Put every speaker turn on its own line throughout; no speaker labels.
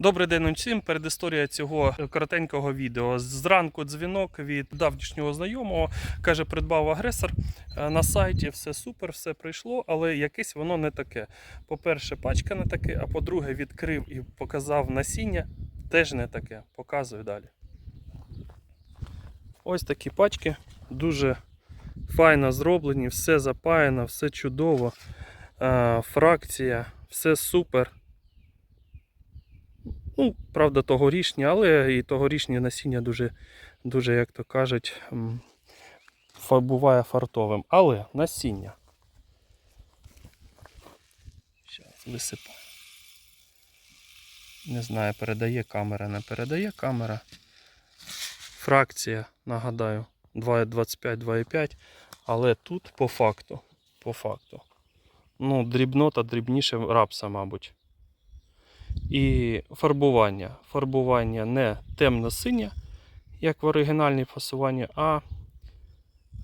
Добрий день усім. Передісторія цього коротенького відео. Зранку дзвінок від давнішнього знайомого. Каже, придбав агресор е, на сайті, все супер, все прийшло, але якесь воно не таке. По-перше, пачка не таке, а по-друге, відкрив і показав насіння. Теж не таке. Показую далі. Ось такі пачки. Дуже файно зроблені, все запаяно, все чудово. Е, Фракція, все супер. Ну, правда, тогорічні, але і тогорічні насіння дуже, дуже, як то кажуть, буває фартовим. Але насіння. Зараз висипаю. Не знаю, передає камера, не передає камера. Фракція, нагадаю, 2,25, 2,5. Але тут по факту, по факту. Ну, дрібнота дрібніше рапса, мабуть. І фарбування. Фарбування не темно-синє, як в оригінальній фасуванні, а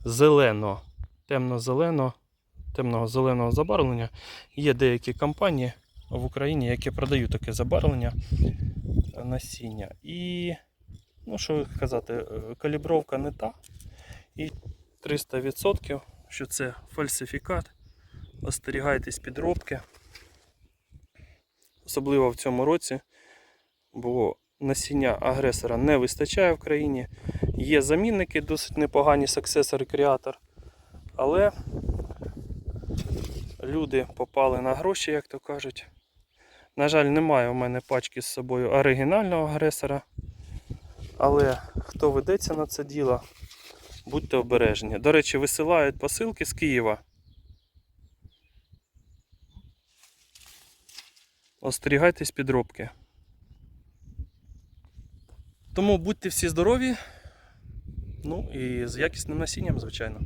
зелено, темно-зелено, темного зеленого забарвлення. Є деякі компанії в Україні, які продають таке забарвлення е, насіння. І, ну що казати, е, калібровка не та. І 300%, що це фальсифікат. Остерігайтесь підробки особливо в цьому році, бо насіння агресора не вистачає в країні. Є замінники, досить непогані Successor і Creator, але люди попали на гроші, як то кажуть. На жаль, немає у мене пачки з собою оригінального агресора. Але хто ведеться на це діло, будьте обережні. До речі, висилають посилки з Києва. Остерігайтесь підробки. Тому будьте всі здорові. Ну і з якісним насінням, звичайно.